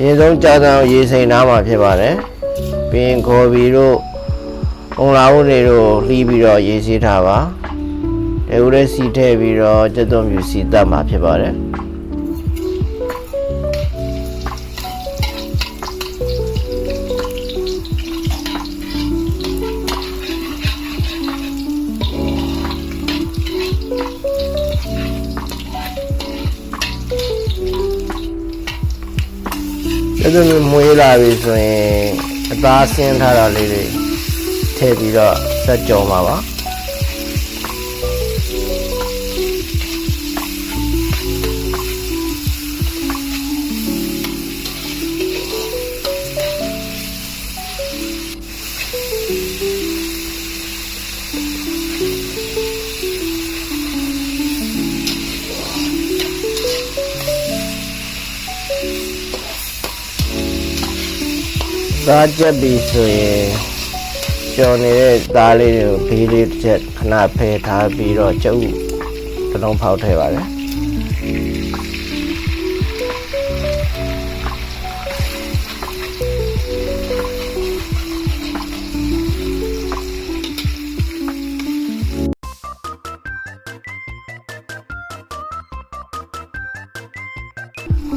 ရေဆုံးကြာစံရေစိန်နားမှာဖြစ်ပါတယ်ပြီးရင်ခေါ်ပြီးတော့ပုံလာဦးတွေတို့လှီးပြီးတော့ရေစီးထားပါတေဦးလေးစီထည့်ပြီးတော့ကျက်သွန်ပြူစီတတ်မှာဖြစ်ပါတယ် အဲ့ဒါမျိုးမွေးလာပြီဆိုရင်အသားဆင်းထားတာလေးတွေထည့်ပြီးတော့ဆက်ကြော်မှာပါ သားချက်ပြီဆိုရင်ကြော်နေတဲ့သားလေးတွေကိုဘေးလေးတစ်ချက်ခဏဖယ်ထားပြီးတော့ကျုပ်တစ်လုံးဖောက်ထည့်ပါတယ်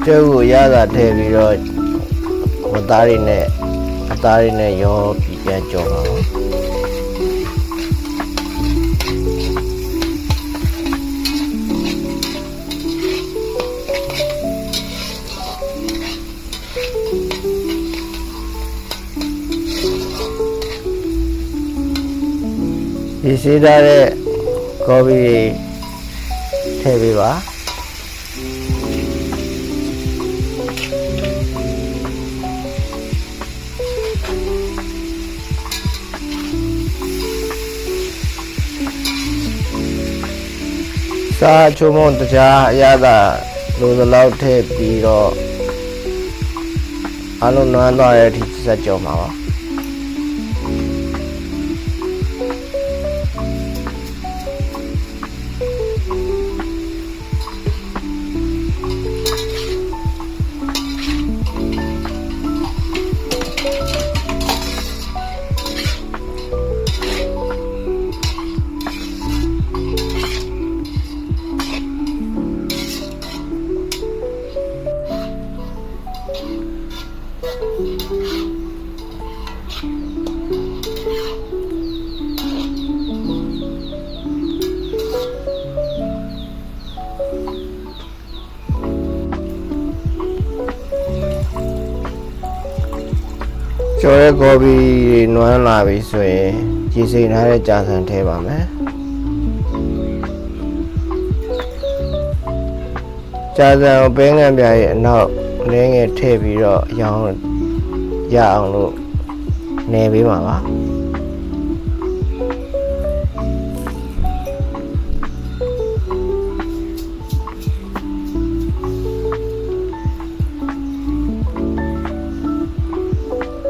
ကျုပ်ကိုရတာထည့်ပြီးတော့ဝတ်သားတွေနဲ့ အသားတွေနဲ့ရောပြီးပြန်ကြော်ပါတော့ဒီစီးထားတဲ့ကော်ပီထည့်ပေးပါ စားချုံမုံတခြားအရသာလိုသလောက်ထည့်ပြီးတော့အလုံးနွမ်းသွားတဲ့အထိစက်ကြောမှာပါ ကျော်ရဲကော်ပီနွမ်းလာပြီဆိုရင်ကြည်စိန်ထားတဲ့ကြာဆန်ထည့်ပါမယ်ကြာဆန်ကိုပဲငံပြရဲ့အနောက်လင်းငယ်ထည့်ပြီးတော့အရောင်ရအောင်လို့နေပေးပါပါ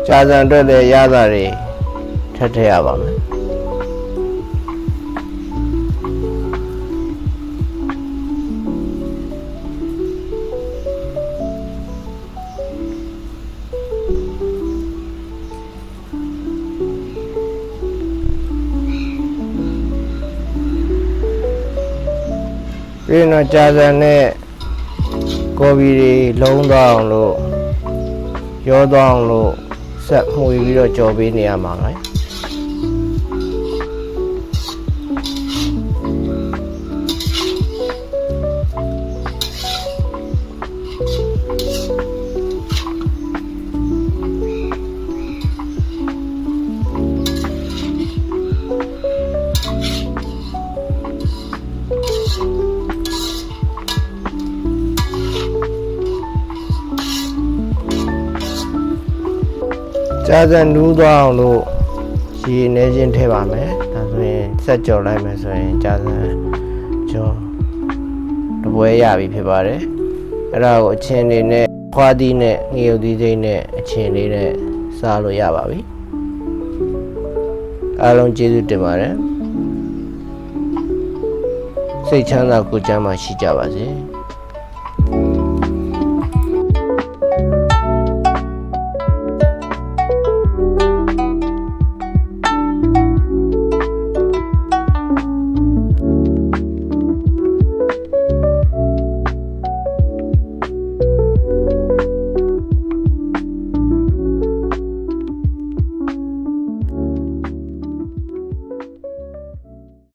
ကြာဆန်အတွက်လည်းရတာတွေထပ်ထည့်ရပါမယ်ပြီးရင်တော့ကြာဆန်နဲ့ကော်ပီတွေလုံးသွားအောင်လို့ရောသွားအောင်လို့ ဆက်မှုပြီးတော့ကြော်ပေးနေရမှာပဲ ကြာဆန်နူးသွားအောင်လို့ရေနေချင်းထည့်ပါမယ်ဒါဆိုရင်ဆက်ကြော်လိုက်မယ်ဆိုရင်ကြာဆန်ကြော်တပွဲရပြီဖြစ်ပါတယ်အဲ့ဒါကိုအချင်းလေးနဲ့ခွားသီးနဲ့ငရုတ်သီးစိမ့်နဲ့အချင်းလေးနဲ့စားလို့ရပါပြီအားလုံးကျေးဇူးတင်ပါတယ်စိတ်ချမ်းသာကိုယ်ချမ်းသာရှိကြပါစေ